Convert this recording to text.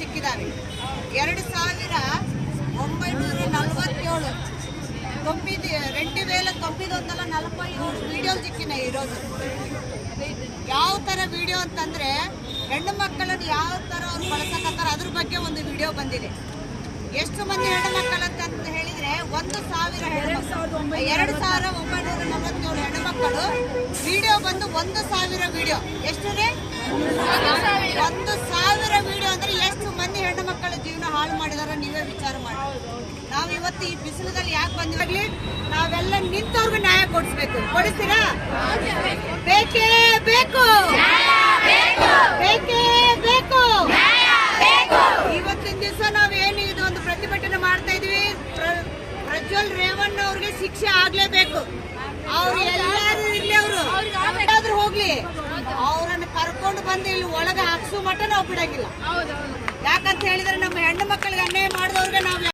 ಸಿಕ್ಕಿದ್ದಾವೆ ಎರಡು ಸಾವಿರ ಒಂಬೈನೂರ ನಲವತ್ತೇಳು తొమ్మిది రెండు వేల తొమ్మిది వందల నలభై ఏడు వీడియోలు చిక్కినాయి ఈరోజు ಯಾವ ಥರ ವಿಡಿಯೋ ಅಂತಂದ್ರೆ ಹೆಣ್ಣು ಮಕ್ಕಳನ್ನು ಯಾವ ಥರ ಅವ್ರು ಬಳಸಕತ್ತಾರ ಅದ್ರ ಬಗ್ಗೆ ಒಂದು ವಿಡಿಯೋ ಬಂದಿದೆ ಎಷ್ಟು ಮಂದಿ ಹೆಣ್ಣು ಮಕ್ಕಳು ಅಂತ ಹೇಳಿದ್ರೆ ಒಂದು ಸಾವಿರ ಹೆಣ್ಣು ಎರಡು ಸಾವಿರ ಒಂಬೈನೂರ ನಲವತ್ತೇಳು ಹೆಣ್ಣು ಮಕ್ಕಳು ವಿಡಿಯೋ ಬಂದು ಒಂದು ಸಾವಿರ ವಿಡಿಯೋ ಎಷ್ಟು ರೀ ಒಂದು ಸಾವಿರ ಇವತ್ತು ಈ ಬಿಸಿಲದಲ್ಲಿ ಯಾಕೆ ಬಂದಿವಾಗ್ಲಿ ನಾವೆಲ್ಲ ನಿಂತವ್ರಿಗೆ ನ್ಯಾಯ ಕೊಡಿಸ್ಬೇಕು. ಕೊಡಿಸ್ತೀರಾ? ಬೇಕೇ ಬೇಕು. ಬೇಕೇ ಬೇಕು. ಇವತ್ತಿನ ದಿವಸ ನಾವೇನು ಏನು ಒಂದು ಪ್ರತಿಭಟನೆ ಮಾಡ್ತಾ ಇದೀವಿ. ಪ್ರ- ಪ್ರಜ್ವಲ್ ರೇವಣ್ಣ ಅವ್ರಿಗೆ ಶಿಕ್ಷೆ ಆಗ್ಲೇಬೇಕು. ಅವ್ರು ಎಲ್ಲಾರು ಇರ್ಲಿ ಅವರು. ಹೋಗ್ಲಿ. ಅವ್ರನ್ನ ಕರ್ಕೊಂಡು ಬಂದು ಇಲ್ಲಿ ಒಳಗೆ ಹಾಕ್ಸೋ ಮಟ್ಟ ನಾವು ಬಿಡಂಗಿಲ್ಲ. ಯಾಕಂತ ಹೇಳಿದ್ರೆ ನಮ್ಮ ಹೆಣ್ಣು ಮಕ್ಕಳಿಗೆ ಅನ್ಯಾಯ ಮಾಡಿದವ್ರಿಗೆ ನಾವು